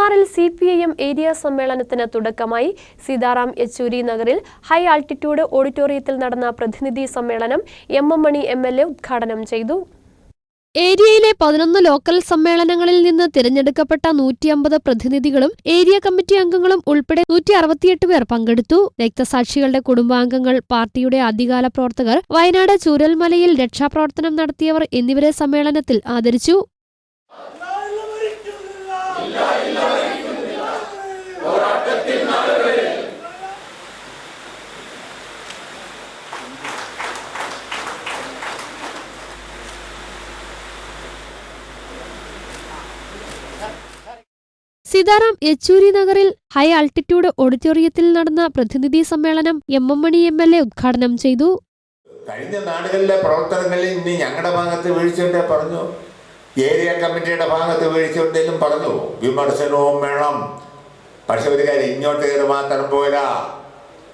മൂന്നാറിൽ C P I M area സമ്മേളനത്തിന് തുടക്കമായി സീതാറാം യെച്ചൂരി നഗറിൽ ഹൈ ആൾട്ടിറ്റ്യൂഡ് ഓഡിറ്റോറിയത്തിൽ നടന്ന പ്രതിനിധി സമ്മേളനം M M Mani M L A ഉദ്ഘാടനം ചെയ്തു. ഏരിയയിലെ പതിനൊന്ന് ലോക്കൽ സമ്മേളനങ്ങളിൽ നിന്ന് തിരഞ്ഞെടുക്കപ്പെട്ട നൂറ്റിയമ്പത് പ്രതിനിധികളും ഏരിയ കമ്മിറ്റി അംഗങ്ങളും ഉൾപ്പെടെ നൂറ്റി അറുപത്തിയെട്ട് പേർ പങ്കെടുത്തു. രക്തസാക്ഷികളുടെ കുടുംബാംഗങ്ങൾ പാർട്ടിയുടെ ആദ്യകാല പ്രവർത്തകർ വയനാട് ചൂരൽമലയിൽ രക്ഷാപ്രവർത്തനം നടത്തിയവർ എന്നിവരെ സമ്മേളനത്തിൽ ആദരിച്ചു. സീതാറാം യെച്ചൂരി നഗറിൽ ഹൈ ആൾട്ടിറ്റ്യൂഡ് ഓഡിറ്റോറിയത്തിൽ നടന്ന പ്രതിനിധി സമ്മേളനം M M Mani M L A ഉദ്ഘാടനം ചെയ്തു. കഴിഞ്ഞ നാടുകളിലെ പ്രവർത്തനങ്ങളിൽ ഇനി ഞങ്ങളുടെ ഭാഗത്ത് വീഴ്ചയുണ്ടെ പറഞ്ഞു. ഏരിയ കമ്മിറ്റിയുടെ ഭാഗത്ത് വീഴ്ചയുണ്ടെങ്കിലും പറഞ്ഞു. വിമർശനവും വേണം. പക്ഷെ ഒരു കാര്യം ഇങ്ങോട്ട് കയറി മാത്രം പോരാ.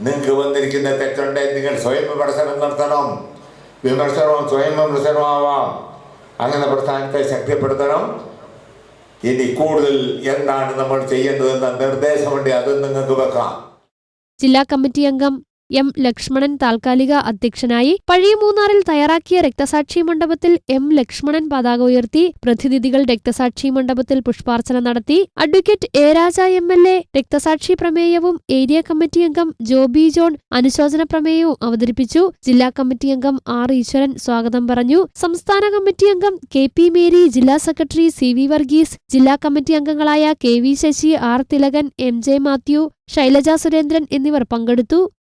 നിങ്ങൾക്ക് വന്നിരിക്കുന്ന തെറ്റുണ്ടെങ്കിൽ നിങ്ങൾ സ്വയം വിമർശനം നടത്തണം. വിമർശനവും സ്വയം വിമർശനവും ആവാം. അങ്ങനെ പ്രസ്ഥാനത്തെ ശക്തിപ്പെടുത്തണം. ഇനി കൂടുതൽ എന്താണ് നമ്മൾ ചെയ്യേണ്ടതെന്ന നിർദ്ദേശമുണ്ട് അത് നിങ്ങൾക്ക് വെക്കാം. ജില്ലാ കമ്മിറ്റി അംഗം എം ലക്ഷ്മണൻ താൽക്കാലിക അധ്യക്ഷനായി പഴയ മൂന്നാറിൽ തയ്യാറാക്കിയ രക്തസാക്ഷി മണ്ഡപത്തിൽ എം ലക്ഷ്മണൻ പതാക ഉയർത്തി പ്രതിനിധികൾ രക്തസാക്ഷി മണ്ഡപത്തിൽ പുഷ്പാർച്ചന നടത്തി. Advocate A Raja M L A രക്തസാക്ഷി പ്രമേയവും ഏരിയ കമ്മിറ്റി അംഗം ജോബി ജോൺ അനുശോചന പ്രമേയവും അവതരിപ്പിച്ചു. ജില്ലാ കമ്മിറ്റി അംഗം ആർ ഈശ്വരൻ സ്വാഗതം പറഞ്ഞു. സംസ്ഥാന കമ്മിറ്റി അംഗം കെ പി മേരി ജില്ലാ സെക്രട്ടറി സി വി വർഗീസ് ജില്ലാ കമ്മിറ്റി അംഗങ്ങളായ K V Sasi R Thilakan M J Mathew Shailaja Surendran എന്നിവർ പങ്കെടുത്തു.